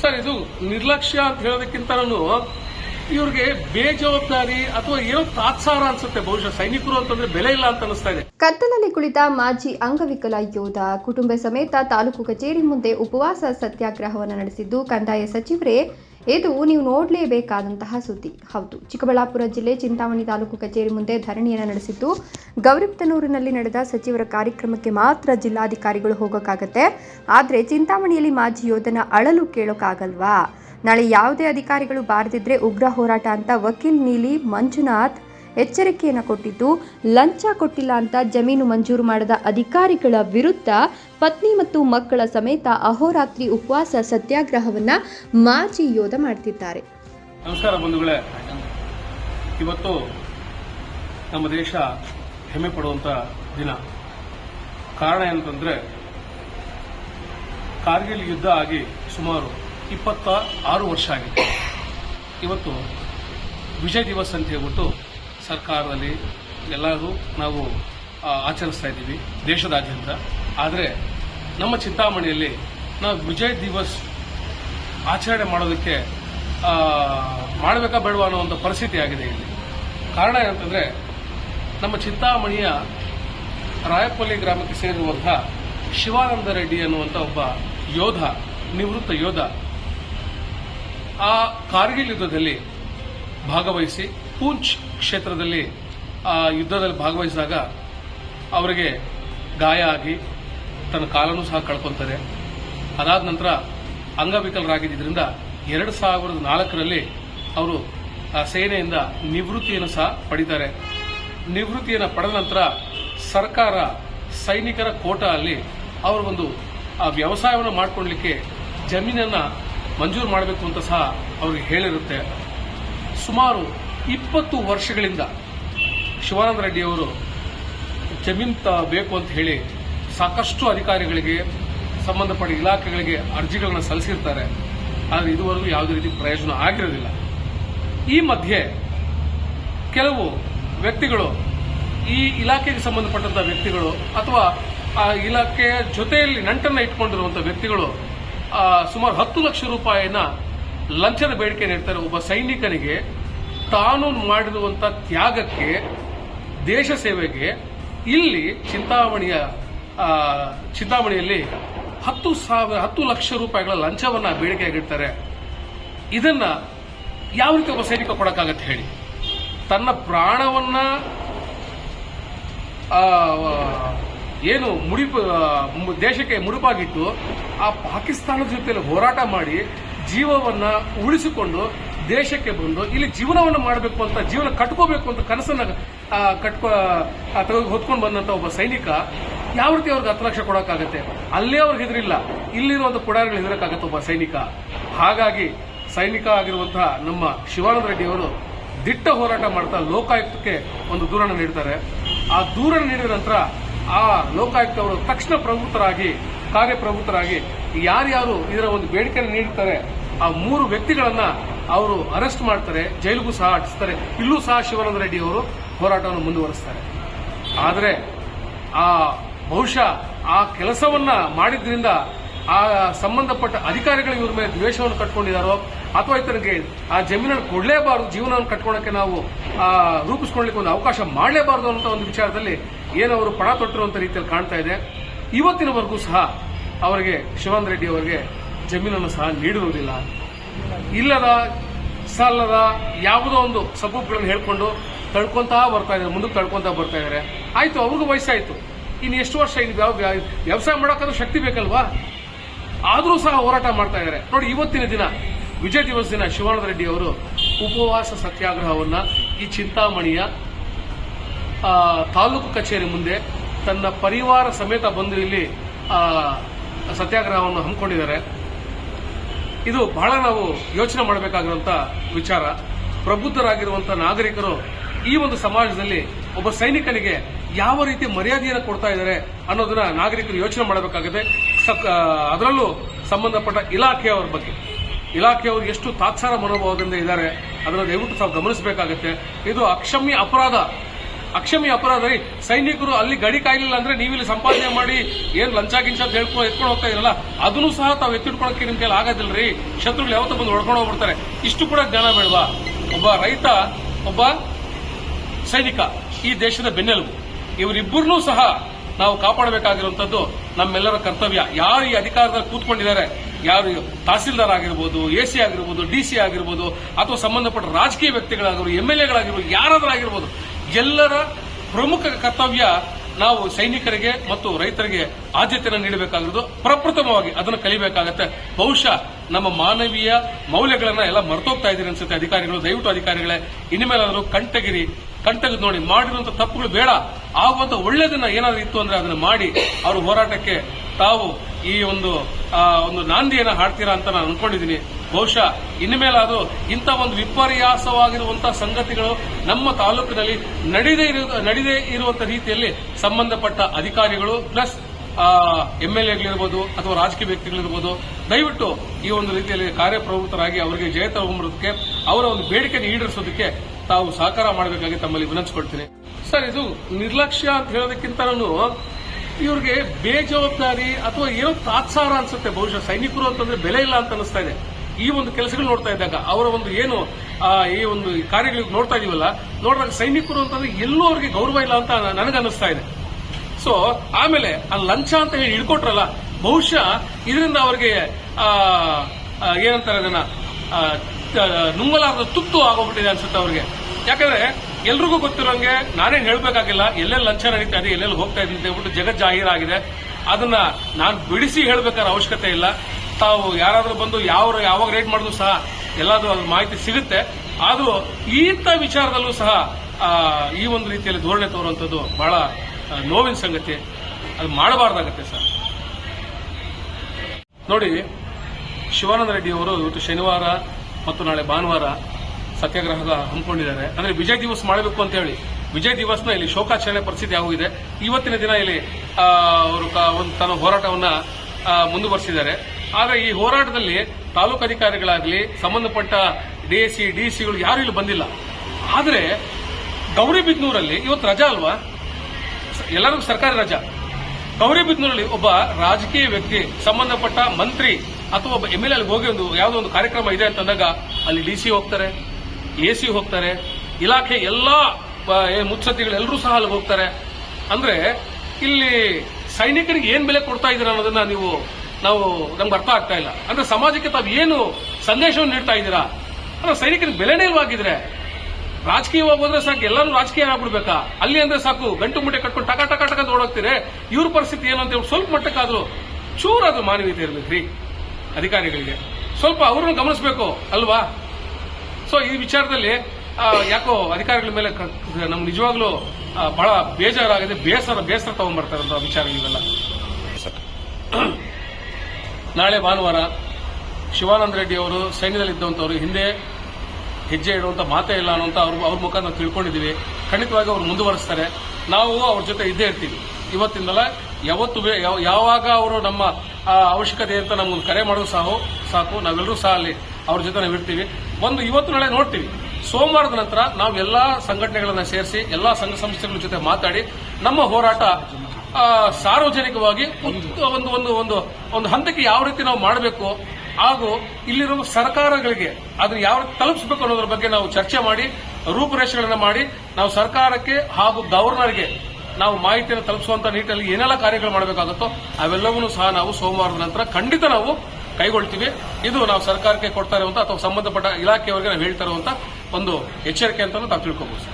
Sir, ಇದು ನಿರ್ಲಕ್ಷ್ಯ ಅಂತ ಹೇಳೋದಕ್ಕಿಂತನೂ ಇವರಿಗೆ ಬೇಜವಾಬ್ದಾರಿ ಅಥವಾ ಏನೋ ತಾತ್ಸಾರ ಅನ್ಸುತ್ತೆ. ಬಹುಶಃ ಸೈನಿಕರು ಅಂತಂದ್ರೆ ಬೆಲೆ ಇಲ್ಲ ಅಂತ ಅನಿಸ್ತಾ ಇದೆ. ಕತ್ತಲಲ್ಲಿ ಕುಳಿತ ಮಾಜಿ ಅಂಗವಿಕಲ ಯೋಧ, ಕುಟುಂಬ ಸಮೇತ ತಾಲೂಕು ಕಚೇರಿ ಮುಂದೆ ಉಪವಾಸ ಸತ್ಯಾಗ್ರಹವನ್ನು ನಡೆಸಿದ್ದು ಕಂದಾಯ ಸಚಿವರೇ ಇದು ನೀವು ನೋಡಲೇಬೇಕಾದಂತಹ ಸುದ್ದಿ. ಹೌದು, ಚಿಕ್ಕಬಳ್ಳಾಪುರ ಜಿಲ್ಲೆ ಚಿಂತಾಮಣಿ ತಾಲೂಕು ಕಚೇರಿ ಮುಂದೆ ಧರಣಿಯನ್ನು ನಡೆಸಿದ್ದು. ಗೌರಿಪ್ತನೂರಿನಲ್ಲಿ ನಡೆದ ಸಚಿವರ ಕಾರ್ಯಕ್ರಮಕ್ಕೆ ಮಾತ್ರ ಜಿಲ್ಲಾಧಿಕಾರಿಗಳು ಹೋಗೋಕ್ಕಾಗತ್ತೆ. ಆದರೆ ಚಿಂತಾಮಣಿಯಲ್ಲಿ ಮಾಜಿ ಯೋಧನ ಅಳಲು ಕೇಳೋಕ್ಕಾಗಲ್ವಾ? ನಾಳೆ ಯಾವುದೇ ಅಧಿಕಾರಿಗಳು ಬಾರದಿದ್ರೆ ಉಗ್ರ ಹೋರಾಟ ಅಂತ ವಕೀಲ್ ನೀಲಿ ಮಂಜುನಾಥ್ ಎಚ್ಚರಿಕೆಯನ್ನು ಕೊಟ್ಟಿದ್ದು, ಲಂಚ ಕೊಟ್ಟಿಲ್ಲ ಅಂತ ಜಮೀನು ಮಂಜೂರು ಮಾಡದ ಅಧಿಕಾರಿಗಳ ವಿರುದ್ಧ ಪತ್ನಿ ಮತ್ತು ಮಕ್ಕಳ ಸಮೇತ ಅಹೋರಾತ್ರಿ ಉಪವಾಸ ಸತ್ಯಾಗ್ರಹವನ್ನ ಮಾಜಿ ಯೋಧ ಮಾಡ್ತಿದ್ದಾರೆ. ನಮಸ್ಕಾರ ಬಂಧುಗಳೇ. ಇವತ್ತು ನಮ್ಮ ದೇಶ ಹೆಮ್ಮೆ ಪಡುವಂತ ದಿನ. ಕಾರಣ ಏನಂತಂದ್ರೆ, ಕಾರ್ಗಿಲ್ ಯುದ್ಧ ಆಗಿ ಸುಮಾರು ಇಪ್ಪತ್ತ ಆರು ವರ್ಷ ಆಗಿದೆ. ಇವತ್ತು ವಿಜಯ್ ದಿವಸ್ ಅಂತ ಹೇಳ್ಬಿಟ್ಟು ಸರ್ಕಾರದಲ್ಲಿ ಎಲ್ಲರೂ ನಾವು ಆಚರಿಸ್ತಾ ಇದ್ದೀವಿ ದೇಶದಾದ್ಯಂತ. ಆದರೆ ನಮ್ಮ ಚಿಂತಾಮಣಿಯಲ್ಲಿ ನಾವು ವಿಜಯ್ ದಿವಸ್ ಆಚರಣೆ ಮಾಡೋದಕ್ಕೆ ಮಾಡಬೇಕಾ ಬೇಡವಾ ಅನ್ನೋ ಒಂದು ಪರಿಸ್ಥಿತಿ ಆಗಿದೆ ಇಲ್ಲಿ. ಕಾರಣ ಏನಂತಂದರೆ ನಮ್ಮ ಚಿಂತಾಮಣಿಯ ರಾಯಪಲ್ಲಿ ಗ್ರಾಮಕ್ಕೆ ಸೇರಿರುವಂತಹ ಶಿವಾನಂದ ರೆಡ್ಡಿ ಅನ್ನುವಂಥ ಒಬ್ಬ ಯೋಧ, ನಿವೃತ್ತ ಯೋಧ, ಆ ಕಾರ್ಗಿಲ್ ಯುದ್ಧದಲ್ಲಿ ಭಾಗವಹಿಸಿ ಪೂಂಚ್ ಕ್ಷೇತ್ರದಲ್ಲಿ, ಆ, ಯುದ್ಧದಲ್ಲಿ ಭಾಗವಹಿಸಿದಾಗ ಅವರಿಗೆ ಗಾಯ ಆಗಿ ತನ್ನ ಕಾಲನ್ನು ಸಹ ಕಳ್ಕೊತಾರೆ. ಅದಾದ ನಂತರ ಅಂಗವಿಕಲರಾಗಿದ್ದರಿಂದ ಎರಡು ಸಾವಿರದ ನಾಲ್ಕರಲ್ಲಿ ಅವರು, ಆ, ಸೇನೆಯಿಂದ ನಿವೃತ್ತಿಯನ್ನು ಸಹ ಪಡಿತಾರೆ. ನಿವೃತ್ತಿಯನ್ನು ಪಡೆದ ನಂತರ ಸರ್ಕಾರ ಸೈನಿಕರ ಕೋಟ ಅಲ್ಲಿ ಒಂದು, ಆ, ವ್ಯವಸಾಯವನ್ನು ಮಾಡಿಕೊಳ್ಳಲಿಕ್ಕೆ ಜಮೀನನ್ನು ಮಂಜೂರು ಮಾಡಬೇಕು ಅಂತ ಸಹ ಅವ್ರಿಗೆ ಹೇಳಿರುತ್ತೆ. ಸುಮಾರು ಇಪ್ಪತ್ತು ವರ್ಷಗಳಿಂದ ಶಿವಾನಂದ ರೆಡ್ಡಿ ಅವರು ಜಮೀನು ಬೇಕು ಅಂತ ಹೇಳಿ ಸಾಕಷ್ಟು ಅಧಿಕಾರಿಗಳಿಗೆ, ಸಂಬಂಧಪಟ್ಟ ಇಲಾಖೆಗಳಿಗೆ ಅರ್ಜಿಗಳನ್ನು ಸಲ್ಲಿಸಿರ್ತಾರೆ. ಆದರೆ ಇದುವರೆಗೂ ಯಾವುದೇ ರೀತಿ ಪ್ರಯೋಜನ ಆಗಿರೋದಿಲ್ಲ. ಈ ಮಧ್ಯೆ ಕೆಲವು ವ್ಯಕ್ತಿಗಳು, ಈ ಇಲಾಖೆಗೆ ಸಂಬಂಧಪಟ್ಟಂಥ ವ್ಯಕ್ತಿಗಳು ಅಥವಾ, ಆ ಇಲಾಖೆಯ ಜೊತೆಯಲ್ಲಿ ನಂಟನ್ನ ಇಟ್ಕೊಂಡಿರುವಂಥ ವ್ಯಕ್ತಿಗಳು ಸುಮಾರು ಹತ್ತು ಲಕ್ಷ ರೂಪಾಯಿನ ಲಂಚದ ಬೇಡಿಕೆ ನೀಡ್ತಾರೆ. ಒಬ್ಬ ಸೈನಿಕನಿಗೆ ತಾನು ಮಾಡಿರುವಂತ ತ್ಯಾಗಕ್ಕೆ, ದೇಶ ಸೇವೆಗೆ ಇಲ್ಲಿ ಚಿಂತಾಮಣಿಯ ಚಿಂತಾಮಣಿಯಲ್ಲಿ ಹತ್ತು ಸಾವಿರ, ಹತ್ತು ಲಕ್ಷ ರೂಪಾಯಿಗಳ ಲಂಚವನ್ನ ಬೇಡಿಕೆಯಾಗಿಡ್ತಾರೆ ಇದನ್ನ ಯಾವ ರೀತಿ ಒಬ್ಬ ಸೈನಿಕ ಕೊಡಕ್ಕಾಗತ್ತೆ ಹೇಳಿ? ತನ್ನ ಪ್ರಾಣವನ್ನ ಏನು ಮುಡಿಪು ದೇಶಕ್ಕೆ ಮುಡುಪಾಗಿಟ್ಟು ಆ ಪಾಕಿಸ್ತಾನದ ಜೊತೆಯಲ್ಲಿ ಹೋರಾಟ ಮಾಡಿ ಜೀವವನ್ನ ಉಳಿಸಿಕೊಂಡು ದೇಶಕ್ಕೆ ಬಂದು ಇಲ್ಲಿ ಜೀವನವನ್ನು ಮಾಡಬೇಕು ಅಂತ, ಜೀವನ ಕಟ್ಕೋಬೇಕು ಅಂತ ಕನಸನ್ನು ಕಟ್ಕೊ ತೆಗೆದು ಹೊತ್ಕೊಂಡು ಬಂದಂತ ಒಬ್ಬ ಸೈನಿಕ ಯಾವ ರೀತಿ ಅವ್ರಿಗೆ ಹತ್ತು ಲಕ್ಷ ಕೊಡೋಕ್ಕಾಗತ್ತೆ? ಅಲ್ಲೇ ಅವ್ರಿಗೆ ಹೆದರಿಲ್ಲ. ಇಲ್ಲಿರುವಂಥ ಪುಡಾರಿಗಳು ಹೆದರಕ್ಕಾಗತ್ತೆ ಒಬ್ಬ ಸೈನಿಕ. ಹಾಗಾಗಿ ಸೈನಿಕ ಆಗಿರುವಂತಹ ನಮ್ಮ ಶಿವಾನಂದ ರೆಡ್ಡಿ ಅವರು ದಿಟ್ಟ ಹೋರಾಟ ಮಾಡ್ತಾ ಲೋಕಾಯುಕ್ತಕ್ಕೆ ಒಂದು ದೂರನ್ನು ನೀಡ್ತಾರೆ. ಆ ದೂರ ನೀಡಿದ ನಂತರ ಆ ಲೋಕಾಯುಕ್ತ ಅವರು ತಕ್ಷಣ ಪ್ರವೃತ್ತರಾಗಿ, ಕಾರ್ಯಪ್ರವೃತ್ತರಾಗಿ ಯಾರ್ಯಾರು ಇದರ ಒಂದು ಬೇಡಿಕೆಯನ್ನು ನೀಡುತ್ತಾರೆ, ಆ ಮೂರು ವ್ಯಕ್ತಿಗಳನ್ನ ಅವರು ಅರೆಸ್ಟ್ ಮಾಡ್ತಾರೆ, ಜೈಲಿಗೂ ಸಹ ಅಟಿಸ್ತಾರೆ ಇಲ್ಲೂ ಸಹ ಶಿವಾನಂದ ರೆಡ್ಡಿ ಅವರು ಹೋರಾಟವನ್ನು ಮುಂದುವರಿಸ್ತಾರೆ. ಆದರೆ ಆ ಬಹುಶಃ ಆ ಕೆಲಸವನ್ನ ಮಾಡಿದ್ರಿಂದ ಆ ಸಂಬಂಧಪಟ್ಟ ಅಧಿಕಾರಿಗಳು ಇವ್ರ ಮೇಲೆ ದ್ವೇಷವನ್ನು ಕಟ್ಕೊಂಡಿದ್ದಾರೋ ಅಥವಾ ಇತರಿಗೆ ಆ ಜಮೀನನ್ನು ಕೊಡಲೇಬಾರದು, ಜೀವನವನ್ನು ಕಟ್ಕೊಳ್ಳೋಕೆ ನಾವು ರೂಪಿಸ್ಕೊಳ್ಳಿಕ್ಕೆ ಒಂದು ಅವಕಾಶ ಮಾಡಲೇಬಾರದು ಅಂತ ಒಂದು ವಿಚಾರದಲ್ಲಿ ಏನು ಅವರು ಪಣ ತೊಟ್ಟಿರುವಂತ ರೀತಿಯಲ್ಲಿ ಕಾಣ್ತಾ ಇದೆ. ಇವತ್ತಿನವರೆಗೂ ಸಹ ಅವರಿಗೆ ಶಿವಾನಂದ ರೆಡ್ಡಿ ಅವರಿಗೆ ಜಮೀನನ್ನು ಸಹ ನೀಡಿರುವುದಿಲ್ಲ. ಇಲ್ಲದ, ಸಲ್ಲದ ಯಾವುದೋ ಒಂದು ಸಬೂಬ್ಗಳನ್ನು ಹೇಳ್ಕೊಂಡು ತಳ್ಕೊಂತಾ ಬರ್ತಾ ಇದ್ದಾರೆ, ಮುಂದಕ್ಕೆ ತಳ್ಕೊಂತಾ ಬರ್ತಾ ಇದ್ದಾರೆ. ಆಯ್ತು, ಅವ್ರಿಗೂ ವಯಸ್ಸಾಯಿತು. ಇನ್ನು ಎಷ್ಟು ವರ್ಷ ವ್ಯ- ವ್ಯವಸಾಯ ಮಾಡೋಕ್ಕಾದ್ರೂ ಶಕ್ತಿ ಬೇಕಲ್ವಾ? ಆದರೂ ಸಹ ಹೋರಾಟ ಮಾಡ್ತಾ ಇದ್ದಾರೆ. ನೋಡಿ, ಇವತ್ತಿನ ದಿನ, ವಿಜಯ ದಿವಸ ದಿನ ಶಿವಾನಂದ ರೆಡ್ಡಿ ಅವರು ಉಪವಾಸ ಸತ್ಯಾಗ್ರಹವನ್ನ ಈ ಚಿಂತಾಮಣಿಯ ತಾಲೂಕು ಕಚೇರಿ ಮುಂದೆ ತನ್ನ ಪರಿವಾರ ಸಮೇತ ಬಂದು ಇಲ್ಲಿ ಸತ್ಯಾಗ್ರಹವನ್ನು ಹಮ್ಮಿಕೊಂಡಿದ್ದಾರೆ. ಇದು ಬಹಳ ನಾವು ಯೋಚನೆ ಮಾಡಬೇಕಾಗಿರುವಂತ ವಿಚಾರ. ಪ್ರಬುದ್ಧರಾಗಿರುವಂತಹ ನಾಗರಿಕರು ಈ ಒಂದು ಸಮಾಜದಲ್ಲಿ ಒಬ್ಬ ಸೈನಿಕನಿಗೆ ಯಾವ ರೀತಿ ಮರ್ಯಾದೆಯನ್ನು ಕೊಡ್ತಾ ಇದ್ದಾರೆ ಅನ್ನೋದನ್ನ ನಾಗರಿಕರು ಯೋಚನೆ ಮಾಡಬೇಕಾಗಿದೆ. ಅದರಲ್ಲೂ ಸಂಬಂಧಪಟ್ಟ ಇಲಾಖೆಯವರ ಬಗ್ಗೆ. ಇಲಾಖೆಯವರು ಎಷ್ಟು ತಾತ್ಸಾರ ಮನೋಭಾವದಿಂದ ಇದ್ದಾರೆ ಅದನ್ನು ದಯವಿಟ್ಟು ತಾವು ಗಮನಿಸಬೇಕಾಗುತ್ತೆ. ಇದು ಅಕ್ಷಮ್ಯ ಅಪರಾಧ ಅಕ್ಷಮ್ಯ ಅಪರಾಧ ರೀ ಸೈನಿಕರು ಅಲ್ಲಿ ಗಡಿ ಕಾಯಿಲಿಲ್ಲ ಅಂದ್ರೆ ನೀವು ಇಲ್ಲಿ ಸಂಪಾದನೆ ಮಾಡಿ ಏನ್ ಲಂಚ ಗಿಂಚ ಅಂತ ಹೇಳ್ಕೊಂಡು ಎತ್ಕೊಂಡು ಹೋಗ್ತಾ ಇರಲ್ಲ ಅದನ್ನು ಸಹ ತಾವು ಎತ್ತಿಟ್ಕೊಳಕ್ಕೆ ನಿಮ್ ಕೈಲಿ ಆಗೋದಿಲ್ಲ ರೀ ಶತ್ರುಗಳು ಯಾವತ್ತೂ ಬಂದು ಹೊಡ್ಕೊಂಡು ಹೋಗ್ಬಿಡ್ತಾರೆ. ಇಷ್ಟು ಕೂಡ ಜ್ಞಾನ ಬೇಡವಾ? ಒಬ್ಬ ರೈತ, ಒಬ್ಬ ಸೈನಿಕ ಈ ದೇಶದ ಬೆನ್ನೆಲುಬು. ಇವರಿಬ್ಬರನ್ನೂ ಸಹ ನಾವು ಕಾಪಾಡಬೇಕಾಗಿರುವಂತದ್ದು ನಮ್ಮೆಲ್ಲರ ಕರ್ತವ್ಯ. ಯಾರು ಈ ಅಧಿಕಾರದಲ್ಲಿ ಕೂತ್ಕೊಂಡಿದ್ದಾರೆ? ಯಾರು ತಹಸೀಲ್ದಾರ್ ಆಗಿರ್ಬೋದು, ಎ ಸಿ ಆಗಿರ್ಬೋದು, ಡಿ ಸಿ ಆಗಿರ್ಬೋದು, ಅಥವಾ ಸಂಬಂಧಪಟ್ಟ ರಾಜಕೀಯ ವ್ಯಕ್ತಿಗಳಾಗಿರ್ಬೋದು, ಎಂ ಎಲ್ ಎಗಳಾಗಿರ್ಬೋದು, ಯಾರಾದ್ರೂ ಆಗಿರ್ಬೋದು. ಎಲ್ಲರ ಪ್ರಮುಖ ಕರ್ತವ್ಯ ನಾವು ಸೈನಿಕರಿಗೆ ಮತ್ತು ರೈತರಿಗೆ ಆದ್ಯತೆಯನ್ನು ನೀಡಬೇಕಾಗಿರೋದು. ಪ್ರಪ್ರಥಮವಾಗಿ ಅದನ್ನು ಕಲಿಬೇಕಾಗತ್ತೆ. ಬಹುಶಃ ನಮ್ಮ ಮಾನವೀಯ ಮೌಲ್ಯಗಳನ್ನ ಎಲ್ಲ ಮರ್ತೋಗ್ತಾ ಇದ್ದೀರಿ ಅನ್ಸುತ್ತೆ ಅಧಿಕಾರಿಗಳು, ದಯವಿಟ್ಟು ಅಧಿಕಾರಿಗಳೇ. ಇನ್ಮೇಲಾದರೂ ಕಣ್ತೆಗಿರಿ ಕಣ್ತೆಗೆದು ನೋಡಿ. ಮಾಡಿರುವಂತ ತಪ್ಪುಗಳು ಬೇಡ. ಆಗುವಂತ ಒಳ್ಳೇದನ್ನ ಏನಾದರೂ ಇತ್ತು ಅಂದ್ರೆ ಅದನ್ನ ಮಾಡಿ ಅವ್ರ ಹೋರಾಟಕ್ಕೆ ತಾವು ಈ ಒಂದು ಒಂದು ನಾಂದಿಯನ್ನು ಹಾಡ್ತೀರಾ ಅಂತ ನಾನು ಅನ್ಕೊಂಡಿದ್ದೀನಿ. ಬಹುಶಃ ಮೇಲಾದರೂ ಇಂಥ ಒಂದು ವಿಪರ್ಯಾಸವಾಗಿರುವಂತಹ ಸಂಗತಿಗಳು ನಮ್ಮ ತಾಲೂಕಿನಲ್ಲಿ ನಡೆದೇ ಇರು, ನಡೆದೇ ಇರುವಂತಹ ರೀತಿಯಲ್ಲಿ ಸಂಬಂಧಪಟ್ಟ ಅಧಿಕಾರಿಗಳು ಪ್ಲಸ್ ಎಂ ಎಲ್ ಎಗಳಿರ್ಬೋದು ಅಥವಾ ರಾಜಕೀಯ ವ್ಯಕ್ತಿಗಳಿರ್ಬೋದು, ದಯವಿಟ್ಟು ಈ ಒಂದು ರೀತಿಯಲ್ಲಿ ಕಾರ್ಯಪ್ರವೃತ್ತರಾಗಿ ಅವರಿಗೆ ಜಯ ತಗೊಂಬರೋದಕ್ಕೆ, ಅವರ ಒಂದು ಬೇಡಿಕೆಯನ್ನು ಈಡೇರಿಸೋದಕ್ಕೆ ತಾವು ಸಹಕಾರ ಮಾಡಬೇಕಾಗಿ ತಮ್ಮಲ್ಲಿ ವಿನಂತಿಸ್ಕೊಳ್ತೀನಿ. ಸರ್, ಇದು ನಿರ್ಲಕ್ಷ್ಯ ಅಂತ ಹೇಳೋದಕ್ಕಿಂತನೂ ಇವ್ರಿಗೆ ಬೇಜವಾಬ್ದಾರಿ ಅಥವಾ ಏನೋ ತಾತ್ಸಾರ ಅನ್ಸುತ್ತೆ. ಬಹುಶಃ ಸೈನಿಕರು ಅಂತಂದ್ರೆ ಬೆಲೆ ಇಲ್ಲ ಅಂತ ಅನಿಸ್ತಾ ಇದೆ. ಈ ಒಂದು ಕೆಲಸಗಳು ನೋಡ್ತಾ ಇದ್ದಾಗ ಅವರ ಒಂದು ಏನು ಈ ಒಂದು ಕಾರ್ಯಗಳಿಗೆ ನೋಡ್ತಾ ಇದೀವಲ್ಲ, ನೋಡಿದಾಗ ಸೈನಿಕರು ಅಂತಂದ್ರೆ ಎಲ್ಲೂ ಅವ್ರಿಗೆ ಗೌರವ ಇಲ್ಲ ಅಂತ ನನಗನ್ನಿಸ್ತಾ ಇದೆ. ಸೊ ಆಮೇಲೆ ಆ ಲಂಚ ಅಂತ ಹೇಳಿ ಇಳ್ಕೊಟ್ರಲ್ಲ ಬಹುಶಃ ಇದರಿಂದ ಅವರಿಗೆ ಏನಂತಾರೆ ಅದನ್ನ ನುಂಗಲಾರದ ತುತ್ತು ಆಗೋಗ್ಬಿಟ್ಟಿದೆ ಅನ್ಸುತ್ತೆ ಅವ್ರಿಗೆ. ಯಾಕಂದ್ರೆ ಎಲ್ರಿಗೂ ಗೊತ್ತಿರೋಂಗೆ ನಾನೇನ್ ಹೇಳ್ಬೇಕಾಗಿಲ್ಲ, ಎಲ್ಲೆಲ್ಲಿ ಲಂಚ ನಡೀತಾ ಇದೆ, ಎಲ್ಲೆಲ್ಲಿ ಹೋಗ್ತಾ ಇದೆ ಅಂತ ಹೇಳ್ಬಿಟ್ಟು ಜಗತ್ ಜಾಹೀರಾಗಿದೆ ಅದನ್ನ ನಾನು ಬಿಡಿಸಿ ಹೇಳ್ಬೇಕಾದ್ರೆ ಅವಶ್ಯಕತೆ ಇಲ್ಲ. ತಾವು ಯಾರಾದರೂ ಬಂದು ಯಾವ ಯಾವಾಗ ರೇಟ್ ಮಾಡಿದ್ರು ಸಹ ಎಲ್ಲಾದರೂ ಅದ್ರ ಮಾಹಿತಿ ಸಿಗುತ್ತೆ. ಆದರೂ ಇಂಥ ವಿಚಾರದಲ್ಲೂ ಸಹ ಈ ಒಂದು ರೀತಿಯಲ್ಲಿ ಧೋರಣೆ ತೋರುವಂಥದ್ದು ಬಹಳ ನೋವಿನ ಸಂಗತಿ. ಅದು ಮಾಡಬಾರ್ದಾಗತ್ತೆ ಸರ್. ನೋಡಿ, ಶಿವಾನಂದ ರೆಡ್ಡಿ ಅವರು ಇವತ್ತು ಶನಿವಾರ ಮತ್ತು ನಾಳೆ ಭಾನುವಾರ ಸತ್ಯಾಗ್ರಹದ ಹಮ್ಮಿಕೊಂಡಿದ್ದಾರೆ. ಅಂದರೆ ವಿಜಯ್ ದಿವಸ್ ಮಾಡಬೇಕು ಅಂತ ಹೇಳಿ. ವಿಜಯ್ ದಿವಸ್ನ ಇಲ್ಲಿ ಶೋಕಾಚರಣೆ ಪರಿಸ್ಥಿತಿ ಆಗೋಗಿದೆ. ಇವತ್ತಿನ ದಿನ ಇಲ್ಲಿ ಅವರು ಒಂದು ತನ್ನ ಹೋರಾಟವನ್ನು ಮುಂದುವರಿಸಿದ್ದಾರೆ. ಆದ್ರೆ ಈ ಹೋರಾಟದಲ್ಲಿ ತಾಲೂಕು ಅಧಿಕಾರಿಗಳಾಗಲಿ ಸಂಬಂಧಪಟ್ಟ ಡಿಎಸಿ ಡಿಸಿಗಳು ಯಾರು ಇಲ್ಲಿ ಬಂದಿಲ್ಲ. ಆದರೆ ಗೌರಿಬಿದ್ನೂರಲ್ಲಿ ಇವತ್ತು ರಜಾ ಅಲ್ವಾ? ಎಲ್ಲರಿಗೂ ಸರ್ಕಾರಿ ರಜಾ. ಗೌರಿಬಿದ್ನೂರಲ್ಲಿ ಒಬ್ಬ ರಾಜಕೀಯ ವ್ಯಕ್ತಿ ಸಂಬಂಧಪಟ್ಟ ಮಂತ್ರಿ ಅಥವಾ ಒಬ್ಬ ಎಂ ಎಲ್ ಎಲ್ ಹೋಗಿ ಒಂದು ಯಾವುದೋ ಒಂದು ಕಾರ್ಯಕ್ರಮ ಇದೆ ಅಂತಂದಾಗ ಅಲ್ಲಿ ಡಿ ಸಿ ಹೋಗ್ತಾರೆ ಎ ಸಿ ಹೋಗ್ತಾರೆ ಇಲಾಖೆ ಎಲ್ಲ ಆ, ಮುತ್ಸದ್ದಿಗಳು ಎಲ್ಲರೂ ಸಹ ಅಲ್ಲಿ ಹೋಗ್ತಾರೆ. ಅಂದ್ರೆ ಇಲ್ಲಿ ಸೈನಿಕರಿಗೆ ಏನು ಬೆಲೆ ಕೊಡ್ತಾ ಇದ್ದೀರಾ ಅನ್ನೋದನ್ನ ನೀವು ನಾವು ನಮ್ಗೆ ಅರ್ಥ ಆಗ್ತಾ ಇಲ್ಲ. ಅಂದ್ರೆ ಸಮಾಜಕ್ಕೆ ತಾವು ಏನು ಸಂದೇಶವನ್ನು ನೀಡ್ತಾ ಇದ್ದೀರಾ? ಅಂದ್ರೆ ಸೈನಿಕರಿಗೆ ಬೆಲೆನೇ ಇಲ್ವಾಗಿದ್ರೆ. ರಾಜಕೀಯವಾಗಿ ಹೋದ್ರೆ ಸಾಕು ಎಲ್ಲರೂ ರಾಜಕೀಯ ಆಗ್ಬಿಡ್ಬೇಕಾ? ಅಲ್ಲಿ ಅಂದ್ರೆ ಸಾಕು ಗಂಟು ಮುಟ್ಟೆ ಕಟ್ಕೊಂಡು ಟಕ ಟಕ ಟಕ ಅಂತ ಓಡೋಗ್ತೀರಿ. ಇವ್ರ ಪರಿಸ್ಥಿತಿ ಏನು ಅಂತ ಸ್ವಲ್ಪ ಮಟ್ಟಕ್ಕಾದ್ರೂ ಅದು ಮಾನವೀಯತೆ ಇರ್ಬೇಕ್ರಿ ಅಧಿಕಾರಿಗಳಿಗೆ. ಸ್ವಲ್ಪ ಅವ್ರನ್ನ ಗಮನಿಸಬೇಕು ಅಲ್ವಾ? ಸೊ ಈ ವಿಚಾರದಲ್ಲಿ ಯಾಕೋ ಅಧಿಕಾರಿಗಳ ಮೇಲೆ ನಮ್ಗೆ ನಿಜವಾಗ್ಲೂ ಬಹಳ ಬೇಜಾರಾಗಿದೆ ಬೇಸರ ಬೇಸರ ತಗೊಂಡ್ಬರ್ತಾರಂತ ವಿಚಾರ ಇವೆಲ್ಲ ನಾಳೆ ಭಾನುವಾರ ಶಿವಾನಂದ ರೆಡ್ಡಿ ಅವರು ಸೈನ್ಯದಲ್ಲಿದ್ದಂಥವ್ರು ಹಿಂದೆ ಹೆಜ್ಜೆ ಇಡುವಂತ ಮಾತೇ ಇಲ್ಲ ಅನ್ನೋಂತ ಅವ್ರ ಅವ್ರ ಮುಖ ನಾವು ತಿಳ್ಕೊಂಡಿದ್ದೀವಿ ಖಂಡಿತವಾಗಿ ಅವರು ಮುಂದುವರಿಸ್ತಾರೆ. ನಾವು ಅವ್ರ ಜೊತೆ ಇದ್ದೇ ಇರ್ತೀವಿ. ಇವತ್ತಿಂದಲ್ಲ ಯಾವತ್ತು ಯಾವಾಗ ಅವರು ನಮ್ಮ ಅವಶ್ಯಕತೆ ಅಂತ ನಮ್ಗೊಂದು ಕರೆ ಮಾಡೋದು ಸಾಕು ಸಾಕು. ನಾವೆಲ್ಲರೂ ಸಹ ಅಲ್ಲಿ ಅವ್ರ ಜೊತೆ ನಾವು ಇರ್ತೀವಿ. ಒಂದು ಇವತ್ತು ನಾಳೆ ನೋಡ್ತೀವಿ. ಸೋಮವಾರದ ನಂತರ ನಾವು ಎಲ್ಲ ಸಂಘಟನೆಗಳನ್ನು ಸೇರಿಸಿ, ಎಲ್ಲಾ ಸಂಘ ಸಂಸ್ಥೆಗಳ ಜೊತೆ ಮಾತಾಡಿ ನಮ್ಮ ಹೋರಾಟ ಸಾರ್ವಜನಿಕವಾಗಿ ಒಂದು ಒಂದು ಒಂದು ಒಂದು ಹಂತಕ್ಕೆ ಯಾವ ರೀತಿ ನಾವು ಮಾಡಬೇಕು, ಹಾಗೂ ಇಲ್ಲಿರುವ ಸರ್ಕಾರಗಳಿಗೆ ಅದನ್ನ ಯಾವ ರೀತಿ ತಲುಪಿಸಬೇಕು ಅನ್ನೋದ್ರ ಬಗ್ಗೆ ನಾವು ಚರ್ಚೆ ಮಾಡಿ, ರೂಪುರೇಷೆಗಳನ್ನು ಮಾಡಿ, ನಾವು ಸರ್ಕಾರಕ್ಕೆ ಹಾಗೂ ಗವರ್ನರ್ಗೆ ನಾವು ಮಾಹಿತಿಯನ್ನು ತಲುಪಿಸುವಂತ ನಿಟ್ಟಿನಲ್ಲಿ ಏನೆಲ್ಲ ಕಾರ್ಯಗಳು ಮಾಡಬೇಕಾಗುತ್ತೋ ಅವೆಲ್ಲವನ್ನೂ ಸಹ ನಾವು ಸೋಮವಾರದ ನಂತರ ಖಂಡಿತ ನಾವು ಕೈಗೊಳ್ತೀವಿ. ಇದು ನಾವು ಸರ್ಕಾರಕ್ಕೆ ಕೊಡ್ತಾ ಇರುವಂತಹ ಅಥವಾ ಸಂಬಂಧಪಟ್ಟ ಇಲಾಖೆಯವರಿಗೆ ನಾವು ಹೇಳ್ತಾ ಇರುವಂತಹ ಒಂದು ಎಚ್ಚರಿಕೆ ಅಂತ ನಾವು ತಿಳ್ಕೊಬಹುದು